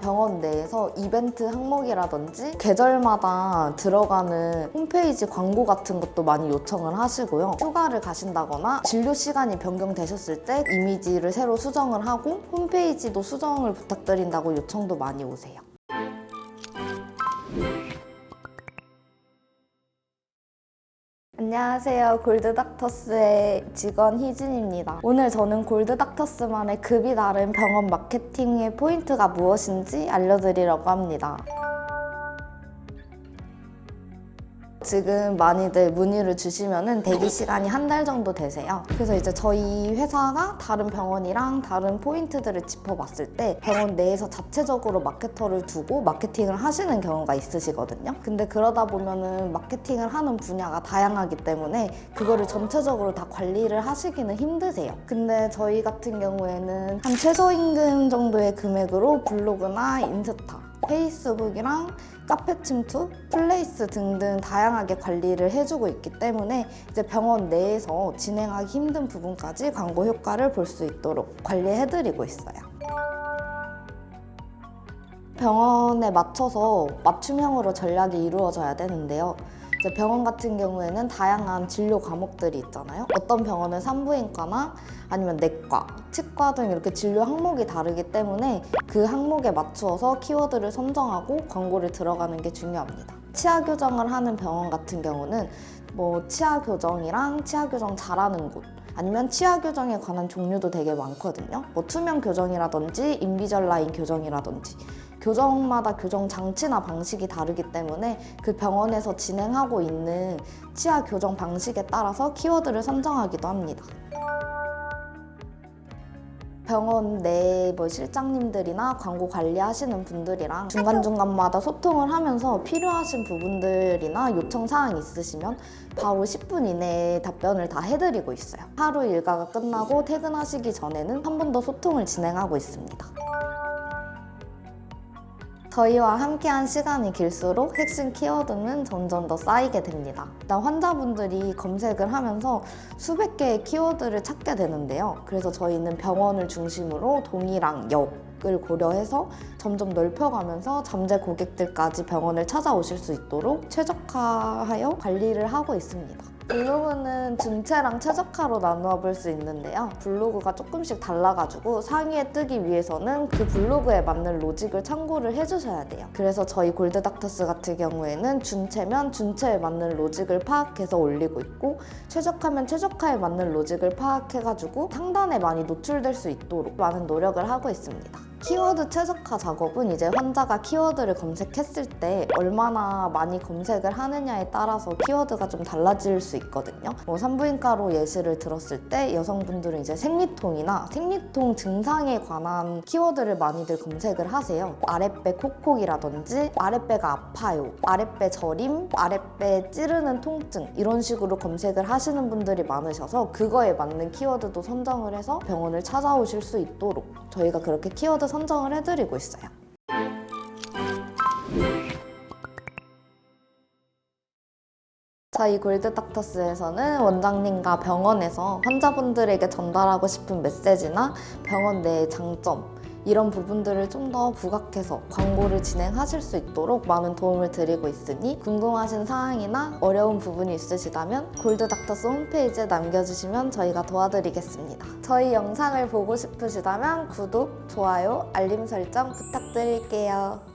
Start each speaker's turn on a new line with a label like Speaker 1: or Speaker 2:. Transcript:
Speaker 1: 병원 내에서 이벤트 항목이라든지 계절마다 들어가는 홈페이지 광고 같은 것도 많이 요청을 하시고요. 휴가를 가신다거나 진료 시간이 변경되셨을 때 이미지를 새로 수정을 하고 홈페이지도 수정을 부탁드린다고 요청도 많이 오세요. 안녕하세요. 골드닥터스의 직원 희진입니다. 오늘 저는 골드닥터스만의 급이 다른 병원 마케팅의 포인트가 무엇인지 알려드리려고 합니다. 지금 많이들 문의를 주시면은 대기 시간이 한 달 정도 되세요. 그래서 이제 저희 회사가 다른 병원이랑 다른 포인트들을 짚어봤을 때 병원 내에서 자체적으로 마케터를 두고 마케팅을 하시는 경우가 있으시거든요. 근데 그러다 보면은 마케팅을 하는 분야가 다양하기 때문에 그거를 전체적으로 다 관리를 하시기는 힘드세요. 근데 저희 같은 경우에는 한 최저임금 정도의 금액으로 블로그나 인스타 페이스북이랑 카페 침투, 플레이스 등등 다양하게 관리를 해주고 있기 때문에 이제 병원 내에서 진행하기 힘든 부분까지 광고 효과를 볼 수 있도록 관리해드리고 있어요. 병원에 맞춰서 맞춤형으로 전략이 이루어져야 되는데요. 이제 병원 같은 경우에는 다양한 진료 과목들이 있잖아요. 어떤 병원은 산부인과나 아니면 내과, 치과 등 이렇게 진료 항목이 다르기 때문에 그 항목에 맞추어서 키워드를 선정하고 광고를 들어가는 게 중요합니다. 치아 교정을 하는 병원 같은 경우는 뭐 치아 교정이랑 치아 교정 잘하는 곳 아니면 치아 교정에 관한 종류도 되게 많거든요. 뭐 투명 교정이라든지 인비절라인 교정이라든지 교정마다 교정 장치나 방식이 다르기 때문에 그 병원에서 진행하고 있는 치아 교정 방식에 따라서 키워드를 선정하기도 합니다. 병원 내 뭐 실장님들이나 광고 관리하시는 분들이랑 중간중간마다 소통을 하면서 필요하신 부분들이나 요청 사항이 있으시면 바로 10분 이내에 답변을 다 해드리고 있어요. 하루 일과가 끝나고 퇴근하시기 전에는 한 번 더 소통을 진행하고 있습니다. 저희와 함께한 시간이 길수록 핵심 키워드는 점점 더 쌓이게 됩니다. 일단 환자분들이 검색을 하면서 수백 개의 키워드를 찾게 되는데요. 그래서 저희는 병원을 중심으로 동이랑 역을 고려해서 점점 넓혀가면서 잠재 고객들까지 병원을 찾아오실 수 있도록 최적화하여 관리를 하고 있습니다. 블로그는 준체랑 최적화로 나누어 볼 수 있는데요. 블로그가 조금씩 달라가지고 상위에 뜨기 위해서는 그 블로그에 맞는 로직을 참고를 해주셔야 돼요. 그래서 저희 골드닥터스 같은 경우에는 준체면 준체에 맞는 로직을 파악해서 올리고 있고 최적화면 최적화에 맞는 로직을 파악해가지고 상단에 많이 노출될 수 있도록 많은 노력을 하고 있습니다. 키워드 최적화 작업은 이제 환자가 키워드를 검색했을 때 얼마나 많이 검색을 하느냐에 따라서 키워드가 좀 달라질 수 있거든요. 뭐 산부인과로 예시를 들었을 때 여성분들은 이제 생리통이나 생리통 증상에 관한 키워드를 많이들 검색을 하세요. 아랫배 콕콕이라든지 아랫배가 아파요, 아랫배 저림, 아랫배 찌르는 통증 이런 식으로 검색을 하시는 분들이 많으셔서 그거에 맞는 키워드도 선정을 해서 병원을 찾아오실 수 있도록 저희가 그렇게 키워드 선정을 해드리고 있어요. 저희 골드닥터스에서는 원장님과 병원에서 환자분들에게 전달하고 싶은 메시지나 병원 내의 장점 이런 부분들을 좀 더 부각해서 광고를 진행하실 수 있도록 많은 도움을 드리고 있으니 궁금하신 사항이나 어려운 부분이 있으시다면 골드닥터스 홈페이지에 남겨주시면 저희가 도와드리겠습니다. 저희 영상을 보고 싶으시다면 구독, 좋아요, 알림 설정 부탁드릴게요.